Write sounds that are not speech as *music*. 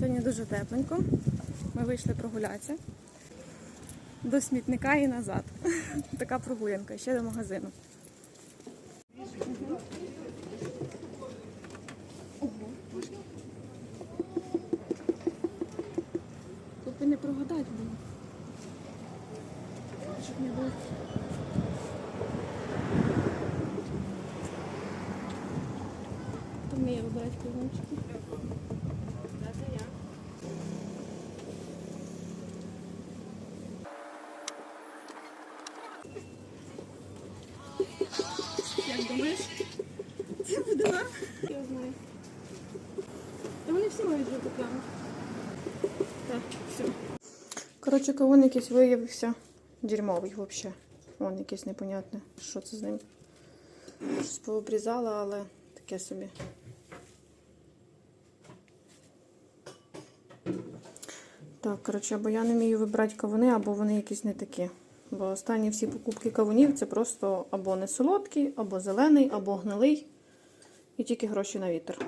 Сьогодні дуже тепленько. Ми вийшли прогулятися до смітника і назад. *laughs* Така прогулянка, ще до магазину. Тут би не прогадати було. Щоб не було. Хто вміє вибирати кавунчики? Думаєш? Це буде норм? Я знаю. Та вони всі мають бути прямо. Так, все. Коротше, кавун якийсь виявився дерьмовий взагалі. Вон якийсь непонятне. Що це з ним? Щось пообрізала, але таке собі. Так, коротше, або я не вмію вибрати кавуни, або вони якісь не такі. Бо останні всі покупки кавунів це просто або не солодкий, або зелений, або гнилий. І тільки гроші на вітер.